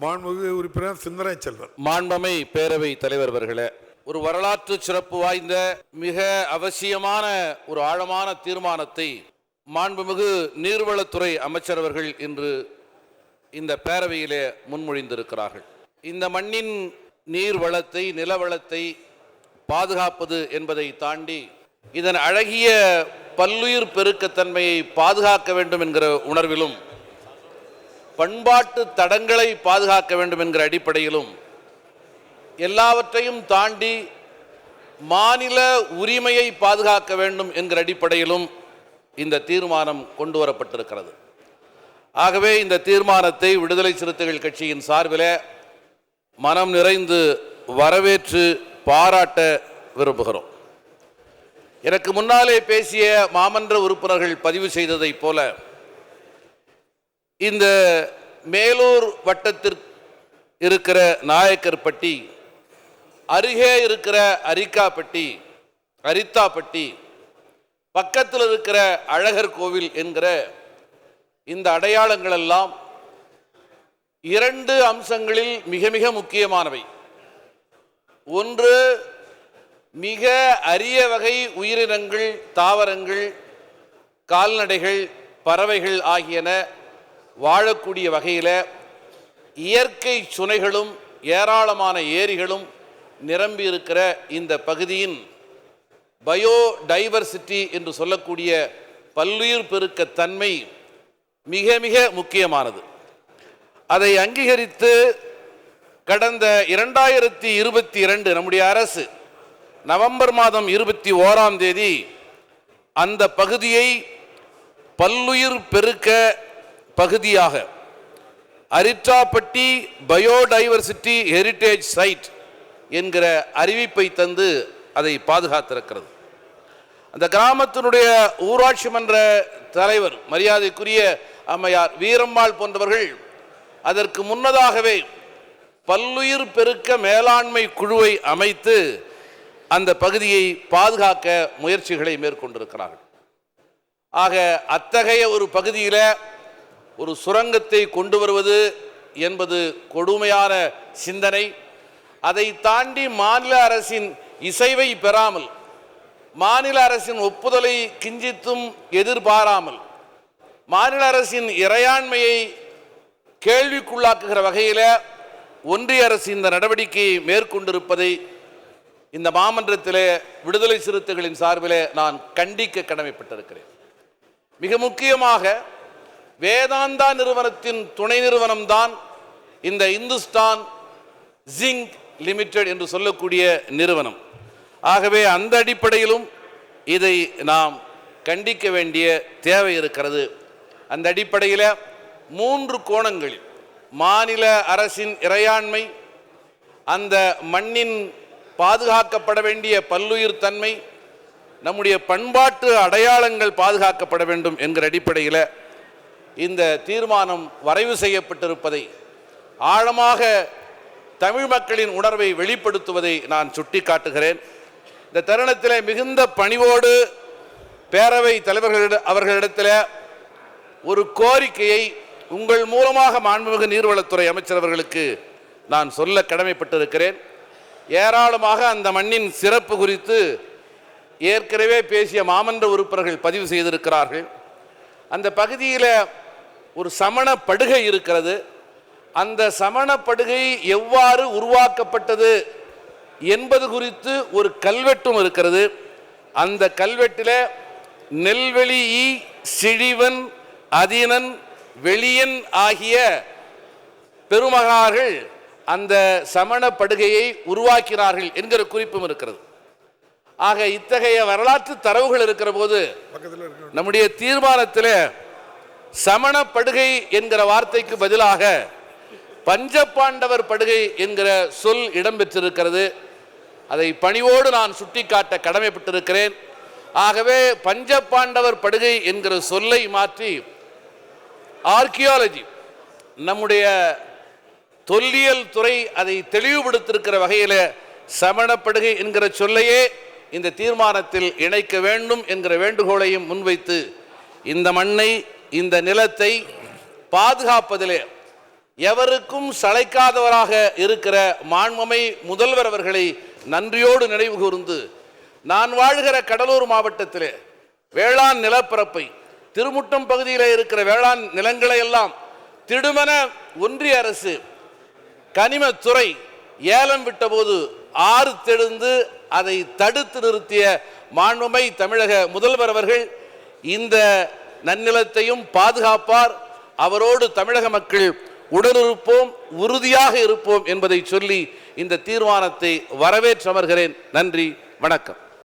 மாண்புமிகு உறுப்பினர் சிந்தனை செல்வர் மாண்பமை பேரவை தலைவர் அவர்களே ஒரு வரலாற்று சிறப்பு வாய்ந்த மிக அவசியமான ஒரு ஆழமான தீர்மானத்தை மாண்புமிகு நீர்வளத்துறை அமைச்சர் அவர்கள் இன்று இந்த பேரவையிலே முன்மொழிந்திருக்கிறார்கள். இந்த மண்ணின் நீர் வளத்தை நிலவளத்தை பாதுகாப்பது என்பதை தாண்டி இதன் அழகிய பல்லுயிர் பெருக்கத்தன்மையை பாதுகாக்க வேண்டும் என்கிற உணர்விலும் பண்பாட்டு தடங்களை பாதுகாக்க வேண்டும் என்கிற அடிப்படையிலும் எல்லாவற்றையும் தாண்டி மாநில உரிமையை பாதுகாக்க வேண்டும் என்கிற அடிப்படையிலும் இந்த தீர்மானம் கொண்டு வரப்பட்டிருக்கிறது. ஆகவே இந்த தீர்மானத்தை விடுதலை சிறுத்தைகள் கட்சியின் சார்பில் மனம் நிறைந்து வரவேற்று பாராட்ட விரும்புகிறோம். எனக்கு முன்னாலே பேசிய மாமன்ற உறுப்பினர்கள் பதிவு செய்ததைப் போல இந்த மேலூர் வட்டத்திற்கு இருக்கிற நாயக்கர்பட்டி அருகே இருக்கிற அரிக்காப்பட்டி அரித்தாப்பட்டி பக்கத்தில் இருக்கிற அழகர் கோவில் என்கிற இந்த அடையாளங்கள் எல்லாம் இரண்டு அம்சங்களில் மிக மிக முக்கியமானவை. ஒன்று மிக அரிய வகை உயிரினங்கள் தாவரங்கள் கால்நடைகள் பறவைகள் ஆகியன வாழக்கூடிய வகையில் இயற்கை சுனைகளும் ஏராளமான ஏரிகளும் நிரம்பி இருக்கிற இந்த பகுதியின் பயோடைவர்சிட்டி என்று சொல்லக்கூடிய பல்லுயிர் பெருக்க தன்மை மிக மிக முக்கியமானது. அதை அங்கீகரித்து கடந்த இரண்டாயிரத்தி இருபத்தி இரண்டு நம்முடைய அரசு நவம்பர் மாதம் இருபத்தி ஓராம் தேதி அந்த பகுதியை பல்லுயிர் பெருக்க பகுதியாக அரிட்டாப்பட்டி பயோடைவர்சிட்டி ஹெரிட்டேஜ் சைட் என்கிற அறிவிப்பை தந்து அதை பாதுகாத்திருக்கிறது. அந்த கிராமத்தினுடைய ஊராட்சி மன்ற தலைவர் மரியாதைக்குரிய அம்மையார் வீரம்மாள் போன்றவர்கள் அதற்கு முன்னதாகவே பல்லுயிர் பெருக்க மேலாண்மை குழுவை அமைத்து அந்த பகுதியை பாதுகாக்க முயற்சிகளை மேற்கொண்டிருக்கிறார்கள். ஆக அத்தகைய ஒரு பகுதியில் ஒரு சுரங்கத்தை கொண்டு வருவது என்பது கொடுமையான சிந்தனை. அதை தாண்டி மாநில அரசின் இசைவை பெறாமல் மாநில அரசின் ஒப்புதலை கிஞ்சித்தும் எதிர்பாராமல் மாநில அரசின் இறையாண்மையை கேள்விக்குள்ளாக்குகிற வகையில் ஒன்றிய அரசு இந்த நடவடிக்கையை மேற்கொண்டிருப்பதை இந்த மாமன்றத்திலே விடுதலை சிறுத்தைகளின் சார்பிலே நான் கண்டிக்க கடமைப்பட்டிருக்கிறேன். மிக முக்கியமாக வேதாந்தா நிறுவனத்தின் துணை நிறுவனம் தான் இந்த இந்துஸ்தான் ஜிங்க் லிமிடெட் என்று சொல்லக்கூடிய நிறுவனம். ஆகவே அந்த அடிப்படையிலும் இதை நாம் கண்டிக்க வேண்டிய தேவை இருக்கிறது. அந்த அடிப்படையில் மூன்று கோணங்களில் மாநில அரசின் இறையாண்மை அந்த மண்ணின் பாதுகாக்கப்பட வேண்டிய பல்லுயிர் தன்மை நம்முடைய பண்பாட்டு அடையாளங்கள் பாதுகாக்கப்பட வேண்டும் என்கிற அடிப்படையில் இந்த தீர்மானம் வரைவு செய்யப்பட்டிருப்பதை ஆழமாக தமிழ் மக்களின் உணர்வை வெளிப்படுத்துவதை நான் சுட்டிக்காட்டுகிறேன். இந்த தருணத்தில் மிகுந்த பணிவோடு பேரவை தலைவர்களிட அவர்களிடத்தில் ஒரு கோரிக்கையை உங்கள் மூலமாக மாண்புமிகு நீர்வளத்துறை அமைச்சர் அவர்களுக்கு நான் சொல்ல கடமைப்பட்டிருக்கிறேன். ஏராளமாக அந்த மண்ணின் சிறப்பு குறித்து ஏற்கனவே பேசிய மாமன்ற உறுப்பினர்கள் பதிவு செய்திருக்கிறார்கள். அந்த பகுதியில் ஒரு சமண படுகை இருக்கிறது. அந்த சமண படுகை எவ்வாறு உருவாக்கப்பட்டது என்பது குறித்து ஒரு கல்வெட்டும் இருக்கிறது. அந்த கல்வெட்டில் நெல்வெளி ஈ சிழிவன் அதினன் வெளியன் ஆகிய பெருமகார்கள் அந்த சமண படுகையை உருவாக்கினார்கள் என்கிற குறிப்பும் இருக்கிறது. ஆக இத்தகைய வரலாற்று தரவுகள் இருக்கிற போது நம்முடைய தீர்மானத்தில் சமண படுகை என்கிற வார்த்தைக்கு பதிலாக பஞ்சபாண்டவர் படுகை என்கிற சொல் இடம்பெற்றிருக்கிறது. அதை பணிவோடு நான் சுட்டிக்காட்ட கடமைப்பட்டிருக்கிறேன். ஆகவே பஞ்சபாண்டவர் படுகை என்கிற சொல்லை மாற்றி ஆர்கியாலஜி நம்முடைய தொல்லியல் துறை அதை தெளிவுபடுத்திருக்கிற வகையில் சமணப்படுகை என்கிற சொல்லையே இந்த தீர்மானத்தில் இணைக்க வேண்டும் என்கிற வேண்டுகோளையும் முன்வைத்து இந்த மண்ணை இந்த நிலத்தை பாதுகாப்பதிலே எவருக்கும் சளைக்காதவராக இருக்கிற மாண்புமை முதல்வர் அவர்களை நன்றியோடு நினைவு கூர்ந்து நான் வாழ்கிற கடலூர் மாவட்டத்திலே வேளாண் நிலப்பரப்பை திருமுட்டம் பகுதியில் இருக்கிற வேளாண் நிலங்களை எல்லாம் திடுமன ஒன்றிய அரசு கனிமத்துறை ஏலம் விட்டபோது ஆறு தெழுந்து அதை தடுத்து நிறுத்திய மாண்புமை தமிழக முதல்வர் அவர்கள் இந்த நன்னிலத்தையும் பாதுகாப்பார். அவரோடு தமிழக மக்கள் உடனிருப்போம் உறுதியாக இருப்போம் என்பதை சொல்லி இந்த தீர்மானத்தை வரவேற்றமர்கிறேன். நன்றி வணக்கம்.